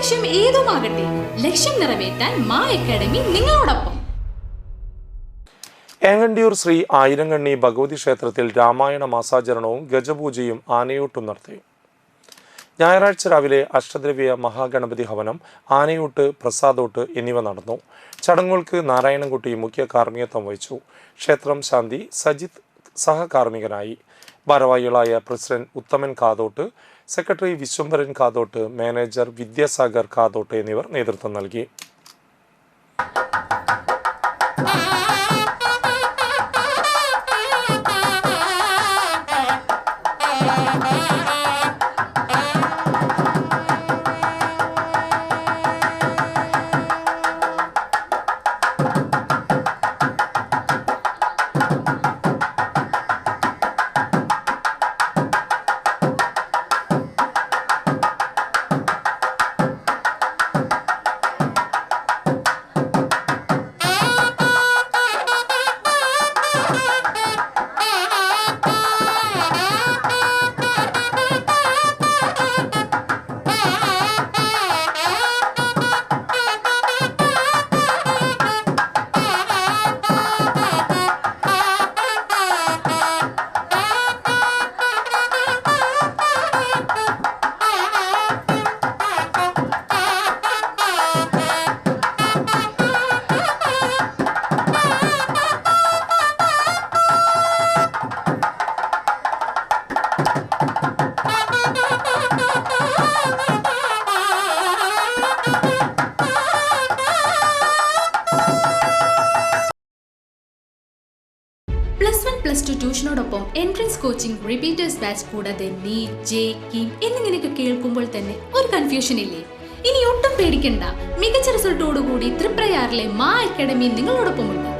ലക്ഷ്യം ഏതുമാകട്ടെ ലക്ഷ്യം നിറവേറ്റാൻ മാ അക്കാഡമി നിങ്ങളോടൊപ്പം. ഏങ്ങണ്ടിയൂർ ശ്രീ ആയിരങ്കണ്ണി ഭഗവതി ക്ഷേത്രത്തിൽ രാമായണ മാസാചരണവും ഗജപൂജയും ആനയൂട്ടും നടത്തി. ഞായറാഴ്ച രാവിലെ അഷ്ടദ്രവ്യ മഹാഗണപതി ഹവനം ആനയൂട്ട് പ്രസാദോട്ട് എന്നിവ നടന്നു. ചടങ്ങുകൾക്ക് നാരായണൻകുട്ടി മുഖ്യ കാർമ്മികത്വം വഹിച്ചു. ക്ഷേത്രം ശാന്തി സജിത് സഹകാർമ്മികനായി. ഭാരവാഹികളായ president Uthaman Kathottu secretary Vishwambharan Kathottu manager Vidyasagar Kathottu എന്നിവർ നേതൃത്വം നൽകി. Plus one plus entrance coaching repeaters batch കൂടാതെ നീറ്റ് ജെ കീം എന്നിങ്ങനെയൊക്കെ കേൾക്കുമ്പോൾ തന്നെ ഒരു കൺഫ്യൂഷൻ ഇല്ലേ? ഇനി ഒട്ടും പേടിക്കണ്ട. മികച്ച റിസൾട്ടോടുകൂടി ത്രിപ്രയാറിലെ മാ അക്കാഡമി നിങ്ങളോടൊപ്പമുണ്ട്.